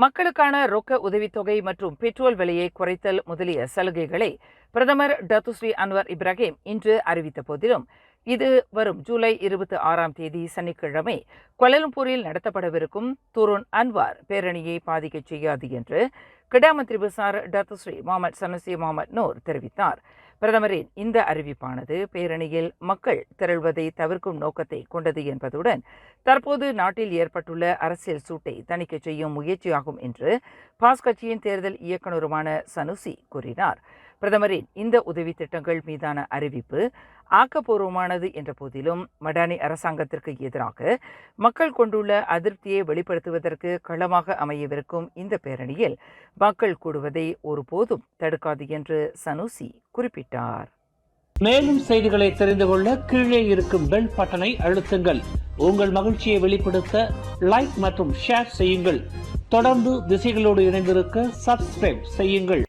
மக்களுக்கான ரொக்க உதவித்தொகை மற்றும் பெட்ரோல் விலையை குறைத்தல் முதலிய சலுகைகளை பிரதமர் டத்துஸ்ரீ அன்வர் இப்ராஹிம் இன்று அறிவித்த போதிலும் இது வரும் ஜூலை இருபத்தி ஆறாம் தேதி சனிக்கிழமை கொலலம்பூரில் நடத்தப்படவிருக்கும் துருன் அன்வார் பேரணியை பாதிக்கச் செய்யாது என்று கிடாமந்திரி பிசார் Datuk Seri Muhammad Sanusi Muhammad Nor தெரிவித்தார். பிரதமரின் இந்த அறிவிப்பானது பேரணியில் மக்கள் திரள்வதை தவிர்க்கும் நோக்கத்தை கொண்டது என்பதுடன் தற்போது நாட்டில் ஏற்பட்டுள்ள அரசியல் சூட்டை தணிக்கை செய்யும் முயற்சியாகும் என்று பாஸ் கட்சியின் தேர்தல் இயக்குநருமான சனுசி கூறினார். பிரதமரின் இந்த உதவி திட்டங்கள் மீதான அறிவிப்பு ஆக்கப்பூர்வமானது என்ற போதிலும் மடானி அரசாங்கத்திற்கு எதிராக மக்கள் கொண்டுள்ள அதிருப்தியை வெளிப்படுத்துவதற்கு களமாக அமையவிருக்கும் இந்த பேரணியில் மக்கள் கூடுவதை ஒருபோதும் தடுக்காது என்று சனுசி குறிப்பிட்டார். மேலும் செய்திகளை தெரிந்து கொள்ள கீழே இருக்கும் பெல் பட்டனை அழுத்துங்கள். உங்கள் மகிழ்ச்சியை வெளிப்படுத்த லைக் மற்றும் ஷேர் செய்யுங்கள். தொடர்ந்து திசைகளோடு இணைந்திருக்க சப்ஸ்கிரைப் செய்யுங்கள்.